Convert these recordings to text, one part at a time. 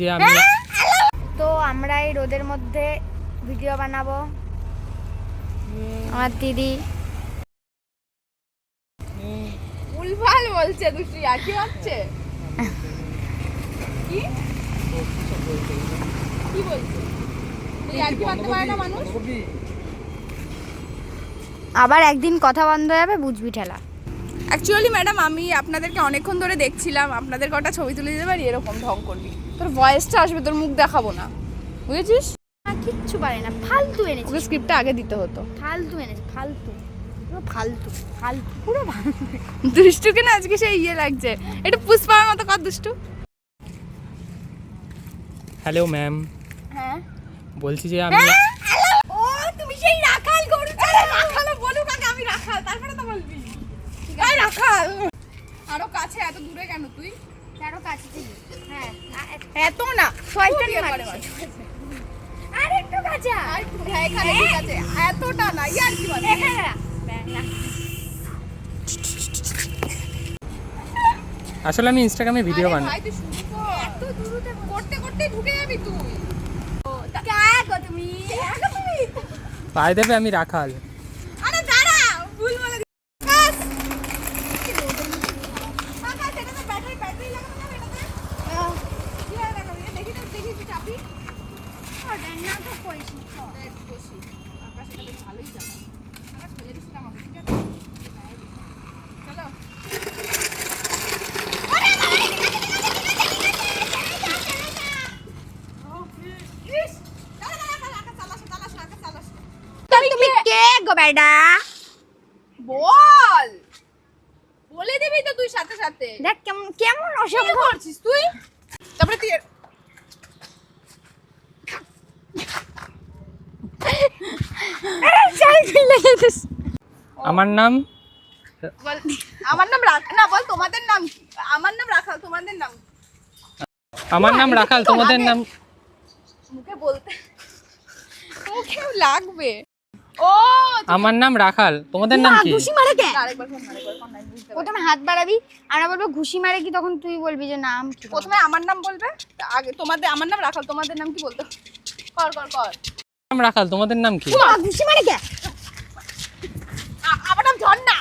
যে আমি তো আমরা এই রোদের মধ্যে ভিডিও বানাবো। আমার দিদি। ভুলভাল বলছে দুষ্টি আর কি হচ্ছে কি? কি বলছে? আবার একদিন কথা বন্ধ হয়ে যাবে বুঝবি ঠেলা। অ্যাকচুয়ালি ম্যাডাম আমি আপনাদেরকে অনেকক্ষণ ধরে দেখছিলাম। আপনাদের কটা ছবি তুলে দিতে পারি? এরকম ঢং করবি তোর ভয়েসটা আসবে তোর মুখ দেখাবো না। বুঝেছিস? না কিচ্ছু পারে না। ফালতু এনেছে ওকে স্ক্রিপ্টটা আগে দিতে হতো। ফালতু এনেছে ফালতু। পুরো ফালতু ফালতু পুরো ফালতু। দুষ্টুকে না আজকে সেই ইয়ে লাগছে। একটু পুষ্পার মতো কর দুষ্টু। হ্যালো ম্যাম হ্যাঁ? বলছি যে আমি ও তুমি সেই রাখাল গরু। চালা রাখাল বলুক আগে আমি রাখাল তারপরে তো বলবি। রাখাল আরও কাছে এত দূরে কেন তুই? আরও কাছে থেকে। হ্যাঁ এত না। মাঝে। আর একটু কাছে আর একটু হ্যাঁ এখানে ঠিক আছে। এতটা না ইয়ার কি বলে। আসলে আমি ইনস্টাগ্রামে ভিডিও বানাই ভাই তুই শুরু কর। এত দূরতে করতে করতে ঢুকে যাবি তুই। কায় গো তুমি? আগে তুমি? পায়ে দেবে আমি রাখাল আরে দাঁড়া ভুল বলে দিই বাস কাকা সেটাতে ব্যাটারি ব্যাটারি লাগানো যাবে এটাতে কি আর লাগাবি দেখি তো দেখি তুই চাপি না তো করিস দেখ বসি আকাশ এটা বেশ ভালোই জানা আকাশ ফেলে দিছিলাম আমাকে ঠিক আছে চলো ইস, দাঁড়া, দাঁড়া, দাঁড়া, আকাশ চালাস, চালাস, আকাশ চালাস। তুমি কে গো বেডা বল। বলে দিবি তো তুই সাথে সাথে। দেখ কেমন কেমন অসভ্য করছিস তুই? তারপরে তুই আমার নাম? আমার নাম রাখ না বল তোমাদের নাম কি? আমার নাম রাখাল তোমাদের নাম কি? আমার নাম রাখাল তোমাদের নাম? মুখে বলতে মুখেও লাগবে। ও আমার নাম রাখাল তোমাদের নাম কি? ঘুষি মারে কে। প্রথমে হাত বাড়াবি আমরা বলব ঘুষি মারে কি? তখন তুই বলবি যে নাম প্রথমে আমার নাম বলবে আগে তোমাদের আমার নাম রাখাল তোমাদের নাম কি বলতো? কর কর কর। নাম রাখাল তোমাদের নাম কি? ঘুষি মারে কে আ- আমার নাম ঝর্ণা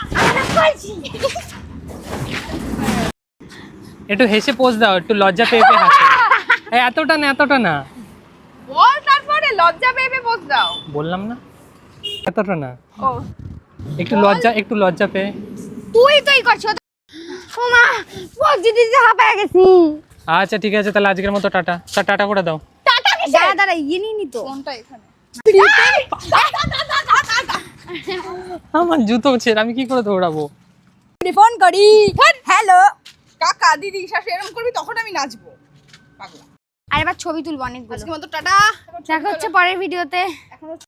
একটু হেসে পোজ দাও একটু লজ্জা পেয়ে পেয়ে হাসো। এই এতটা না এতটা না। বল তারপরে লজ্জা পেয়ে বস দাও। বললাম না। এতটা না। ও। একটু লজ্জা একটু লজ্জা পেয়ে। তুই তুই করছ ও মা বকজি দিদি হাঁপায় গেছি। আচ্ছা ঠিক আছে তাহলে আজকের মতো টাটা। তা টাটা করে দাও। দাঁড়া দাঁড়া ইয়ে নিয়ে নি তো। ফোনটা এখানে। আমার জুতো ছেড়ে আমি কি করে দৌড়াবো? ফোন করি। হ্যালো কাকা দিদি শাশু এরকম করবি তখন আমি নাচবো। পাগলা। আর এবার ছবি তুলবো অনেকগুলো। আজকে মতো টাটা। দেখা হচ্ছে পরের ভিডিওতে। এখনও